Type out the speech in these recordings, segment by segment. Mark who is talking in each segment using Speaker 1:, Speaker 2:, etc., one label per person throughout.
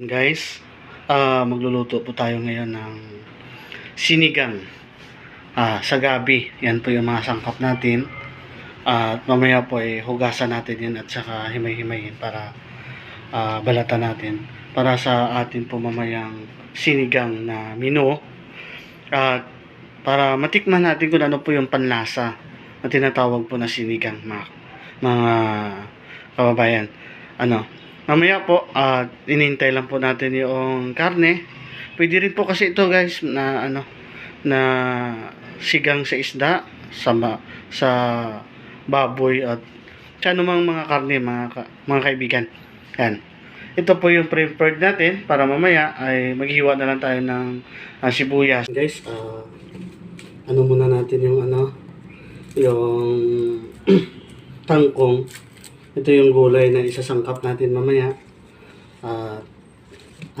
Speaker 1: Guys, ah magluluto po tayo ngayon ng sinigang ah, sa gabi. Yan po yung mga sangkap natin. At mamaya po ay hugasan natin yan at saka himay-himayin para ah, balatan natin. Para sa atin po mamayang sinigang na mino. At para matikman natin kung ano po yung panlasa na tinatawag po na sinigang mga, mga kababayan. Ano, Mamaya po, at inintay lang po natin yung karne. Pwede rin po kasi ito guys na ano na sigang sa isda, sa sa baboy at sa anumang mga karne mga ka- mga kaibigan. Yan. Ito po yung prepared natin para mamaya ay maghiwa na lang tayo ng ah, sibuyas. Guys, ah, ano muna natin yung ano yung tangkong ito yung gulay na isasangkap natin mamaya. At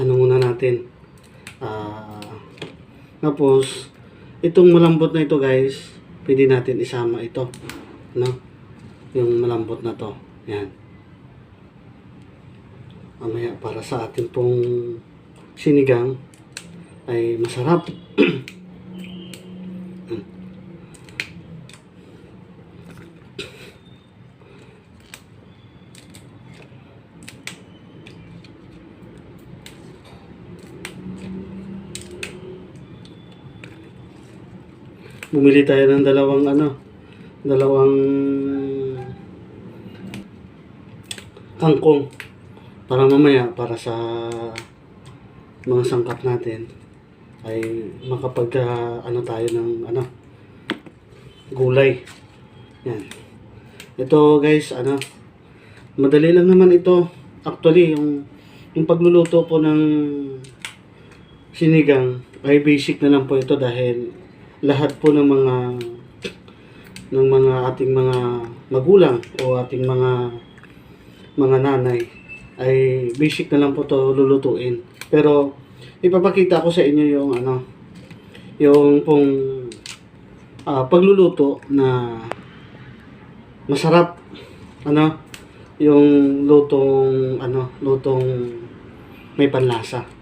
Speaker 1: ano muna natin. Ah, tapos itong malambot na ito guys, pwede natin isama ito, no? Yung malambot na to. Yan. Mamaya para sa atin pong sinigang ay masarap. bumili tayo ng dalawang ano, dalawang kangkong para mamaya para sa mga sangkap natin ay makapag ah, ano tayo ng ano gulay. Yan. Ito guys, ano madali lang naman ito. Actually, yung yung pagluluto po ng sinigang ay basic na lang po ito dahil lahat po ng mga ng mga ating mga magulang o ating mga mga nanay ay basic na lang po to lulutuin. Pero ipapakita ko sa inyo yung ano yung pong ah, pagluluto na masarap ano yung lutong ano lutong may panlasa.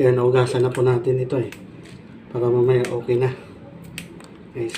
Speaker 1: Yan, naugasan na po natin ito eh. Para mamaya okay na. Guys.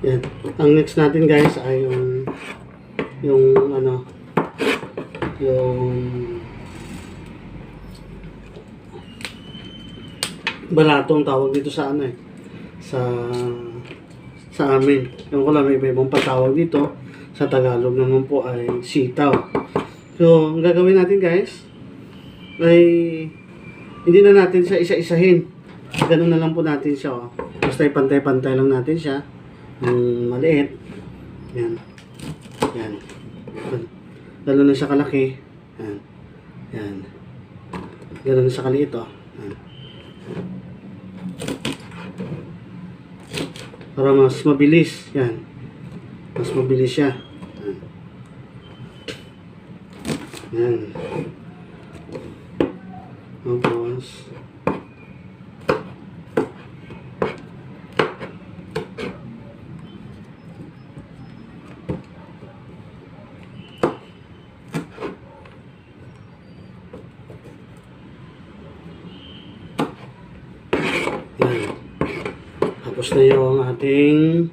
Speaker 1: Yan. Ang next natin guys ay yung yung ano yung balatong tawag dito sa ano eh sa sa amin. Yung ko lang may iba ibang patawag dito. Sa Tagalog naman po ay sitaw. So, ang gagawin natin guys ay hindi na natin siya isa-isahin. Ganun na lang po natin siya. Oh. Basta pantay-pantay lang natin siya ng maliit. Yan. Yan. Lalo na sa kalaki. Yan. Yan. Ganun sa kaliit, oh. Yan. Para mas mabilis. Yan. mas mabilis siya. Yan. Tapos, yan. Tapos na yung ating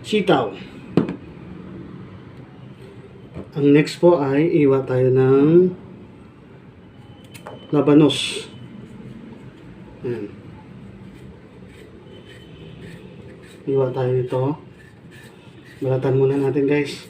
Speaker 1: sitaw. Ang next po ay iwa tayo ng labanos. Yan. Iwa tayo nito. Balatan muna natin guys.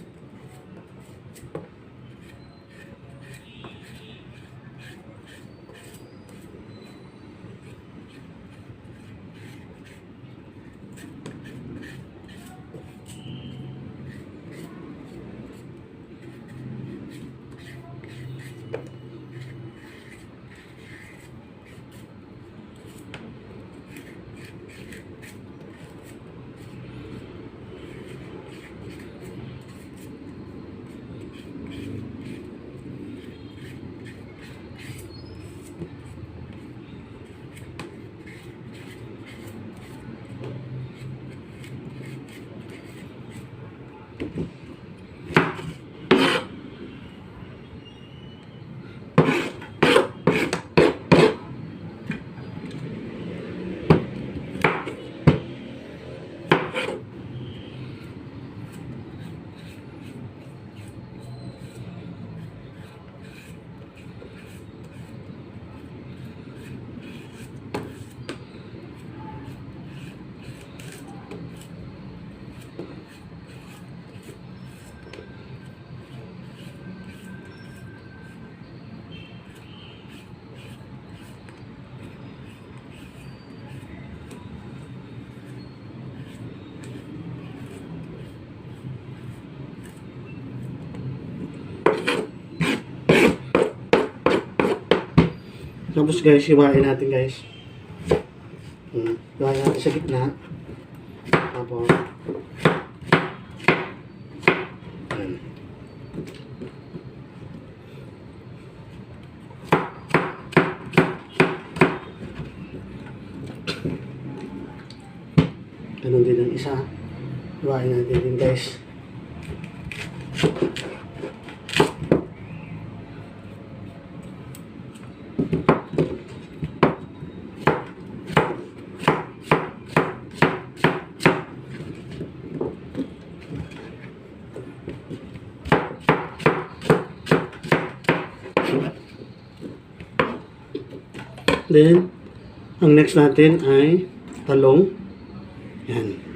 Speaker 1: Tapos guys, iwain natin guys. Hmm. Iwain natin sa gitna. Tapos. Yan. Ganun din ang isa. Iwain natin din guys. Then, ang next natin ay talong. Yan.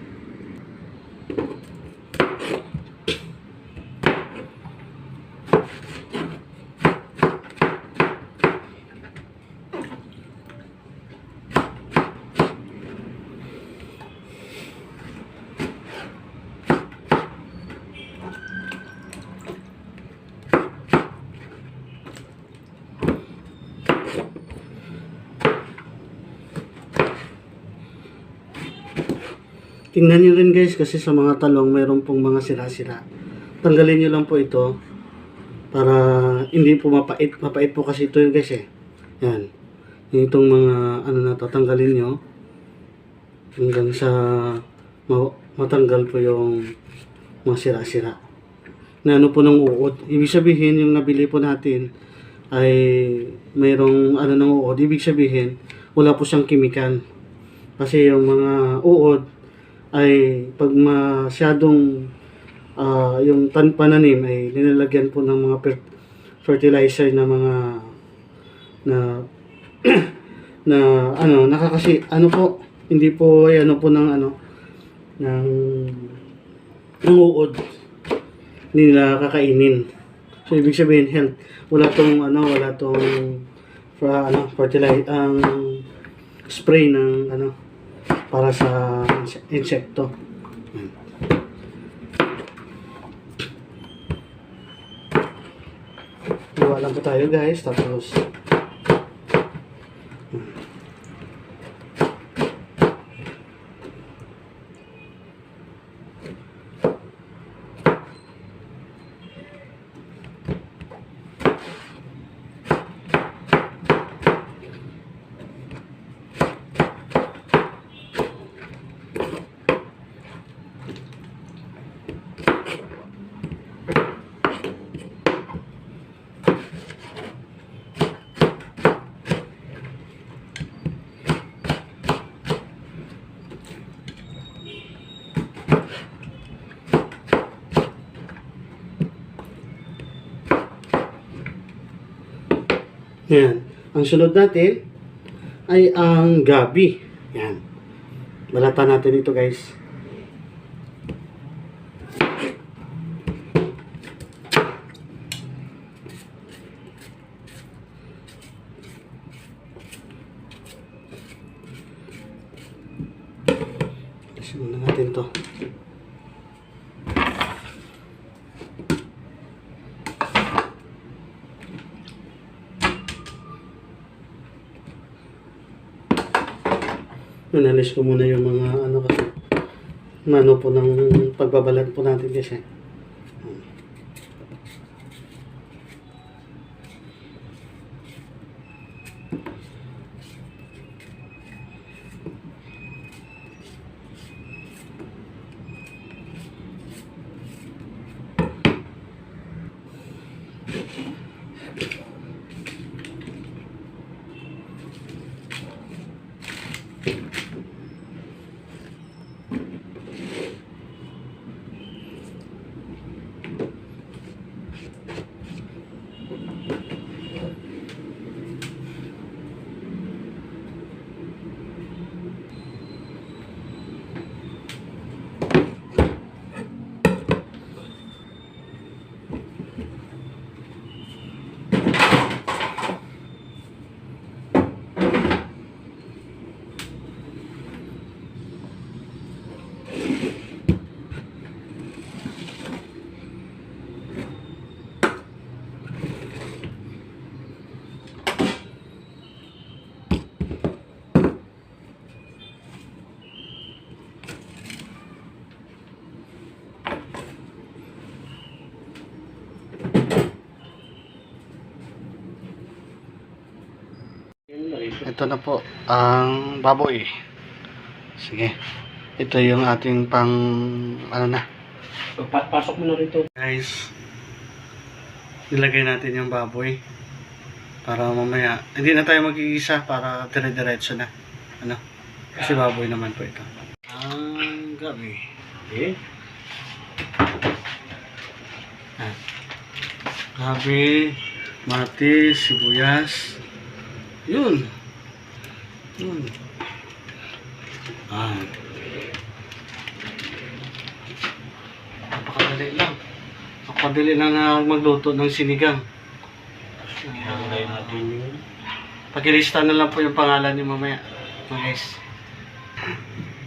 Speaker 1: Tingnan nyo rin guys kasi sa mga talong mayroon pong mga sira-sira. Tanggalin nyo lang po ito para hindi po mapait. Mapait po kasi ito guys eh. Yan. Itong mga ano na to, tanggalin nyo hanggang sa ma- matanggal po yung mga sira-sira. Na ano po ng uod. Ibig sabihin yung nabili po natin ay mayroong ano ng uod. Ibig sabihin wala po siyang kimikal. Kasi yung mga uod ay pag masyadong ah, yung tan pananim ay nilalagyan po ng mga fer- fertilizer na mga na na ano nakakasi ano po hindi po ay ano po ng ano ng uod nila kakainin. So ibig sabihin health wala tong ano wala tong fra ano fertilizer ang spray ng ano para sa inse- insekto. Gawa lang po tayo guys, tapos Yan. Ang sunod natin ay ang gabi. Yan. Balatan natin ito guys. Kasi muna natin to. Analyze ko muna yung mga ano kasi ano po ng pagbabalat po natin kasi. Ito na po ang baboy. Sige. Ito yung ating pang ano na.
Speaker 2: Pa- pasok mo na rito.
Speaker 1: Guys, nilagay natin yung baboy para mamaya hindi na tayo mag-iisa para dire-diretso na. Ano? Kasi baboy naman po ito. Ang gabi.
Speaker 2: Eh?
Speaker 1: Ah. Gabi, mati, sibuyas. Yun. Yun. Ah. Napakadali lang. Napakadali lang na magluto ng sinigang.
Speaker 2: Yung...
Speaker 1: Pakilista na lang po yung pangalan niyo mamaya. Guys.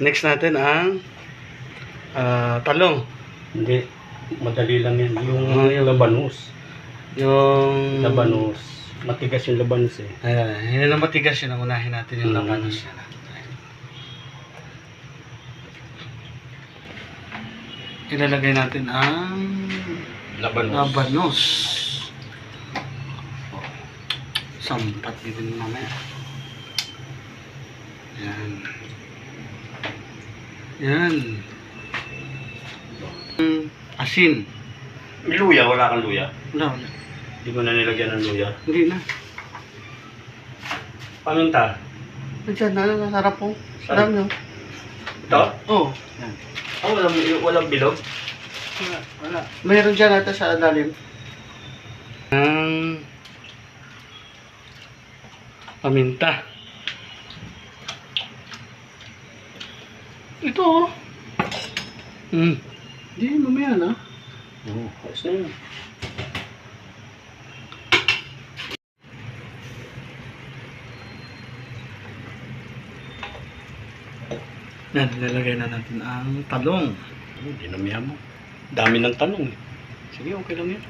Speaker 1: Next natin ang ah, talong.
Speaker 2: Hindi. Madali lang yan. Yung
Speaker 1: Ah, yung-
Speaker 2: labanos.
Speaker 1: Yung...
Speaker 2: Labanos. Matigas yung labanos eh.
Speaker 1: Ayan, yun ang matigas yun ang unahin natin yung
Speaker 2: Mm.
Speaker 1: labanos yan. Ilalagay natin ang
Speaker 2: Labanos.
Speaker 1: labanos. Sampat din mamaya. Yan. Yan. Mm, Asin.
Speaker 2: May luya. Wala kang luya.
Speaker 1: Wala, wala.
Speaker 2: Hindi ko na nilagyan ng luya.
Speaker 1: Hindi na.
Speaker 2: Paminta.
Speaker 1: Nandiyan na, nasarap po. Alam nyo.
Speaker 2: Ito?
Speaker 1: Oo. Oh, yan.
Speaker 2: Oh, walang, walang bilog.
Speaker 1: Wala, wala. Mayroon dyan natin sa lalim. Ang paminta. Ito oh. Hmm. Hindi, mamaya na.
Speaker 2: Oo. Ayos na yun.
Speaker 1: Yan, nilalagay na natin ang talong.
Speaker 2: Oh, dinamihan mo. Dami ng tanong eh. Sige, okay lang yan.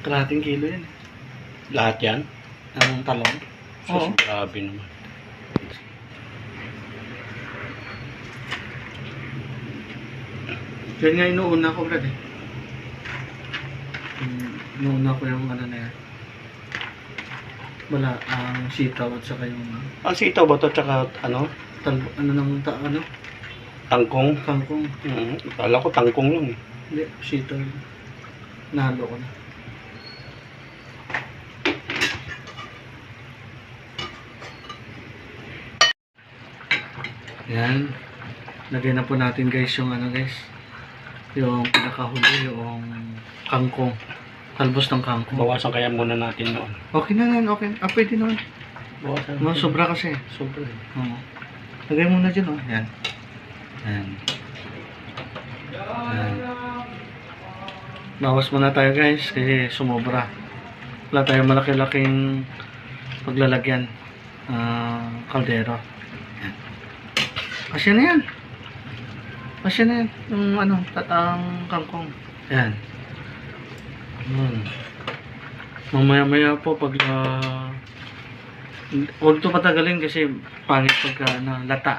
Speaker 1: Kalahating kilo yan.
Speaker 2: Lahat yan?
Speaker 1: Ang talong.
Speaker 2: So,
Speaker 1: Oo.
Speaker 2: grabe naman.
Speaker 1: Yan nga inuuna ko, brad eh. Hmm, Inuuna ko yung ano na yan. Wala, ang sitaw at saka yung
Speaker 2: Ang sitaw ba ito? Tsaka ano?
Speaker 1: tal ano nang ta ano
Speaker 2: Tangkong?
Speaker 1: kangkong
Speaker 2: Mm, Akala ko tangkong lang eh.
Speaker 1: hindi sitaw yun. nalo ko na yan lagay na po natin guys yung ano guys yung pinakahuli yung kangkong Talbos ng kangkong.
Speaker 2: Bawasan kaya muna natin noon.
Speaker 1: Okay na yan, okay. Ah, pwede naman.
Speaker 2: Bawasan.
Speaker 1: Mga sobra kasi.
Speaker 2: Sobra.
Speaker 1: Oo. Lagay mo na dyan, oh. Yan. Yan. Yan. Bawas muna tayo, guys, kasi sumobra. Wala tayong malaki-laking paglalagyan. Ah, kaldero. Yan. Kasya na yan. Kasya na yan. Yung ano, tatang kangkong. Yan. Hmm. Mamaya-maya po pag ah, Huwag ito patagalin kasi pangit pagka ano, lata.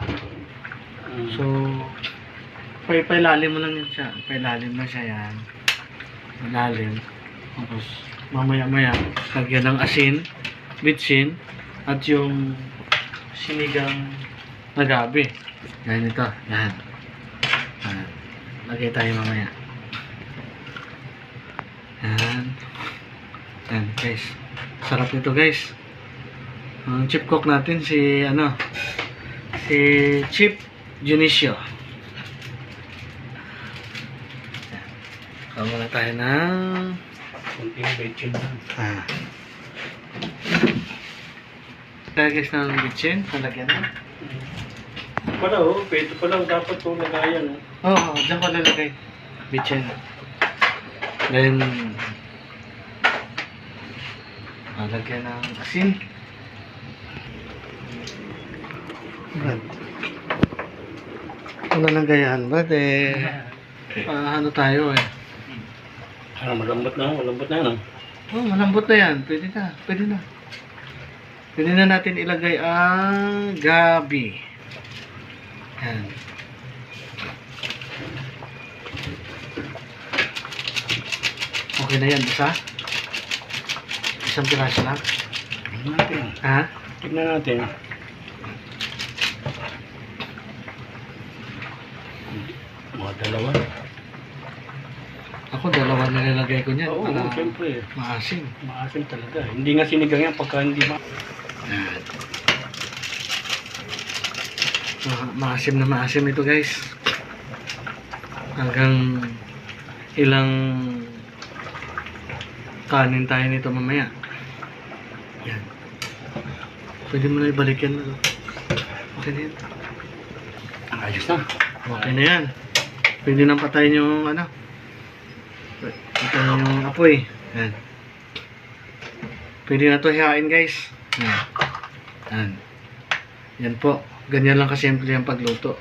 Speaker 1: So, pay pailalim mo lang yun siya. Pailalim na siya yan. Pailalim. Tapos, mamaya-maya, lagyan ng asin, bitsin, at yung sinigang na gabi. Yan ito. Yan. Yan. Lagay tayo mamaya. Yan. Yan, guys. Sarap nito, guys. Ang chip cook natin si ano si Chip Junicio. Kamu na tayo ng
Speaker 2: Kunting betchin lang.
Speaker 1: ah. Kaya guys ng bitchin, talagyan na.
Speaker 2: Pala oh, pwede pala dapat to lagayan. oh.
Speaker 1: Oo, oh, dyan ko lalagay. Bitchin. Then, ah, lagyan ng asin. Brad. Ano lang gayahan, Brad? Eh, ah, ano tayo eh.
Speaker 2: Ano, malambot na, malambot na ano.
Speaker 1: Oh, malambot na yan. Pwede na, pwede na. Pwede na natin ilagay ang gabi. Yan. Okay na yan, isa? Isang piraso lang?
Speaker 2: Tignan natin.
Speaker 1: Ha?
Speaker 2: Tignan natin. Dalawa.
Speaker 1: Ako, dalawa na nilagay ko niyan.
Speaker 2: Oo,
Speaker 1: para
Speaker 2: siyempre.
Speaker 1: maasim.
Speaker 2: Maasim talaga. Hindi nga sinigang yan pagka hindi ma...
Speaker 1: Yan. Ma- maasim na maasim ito guys. Hanggang ilang kanin tayo nito mamaya. Yan. Pwede mo na ibalik yan. Ano? Okay na yan.
Speaker 2: Ayos na.
Speaker 1: Okay na yan. Pwede nang patayin yung ano. Patayin yung apoy. Yan. Pwede na to hihain guys. Yan. Yan. Yan po. Ganyan lang kasimple ang pagluto.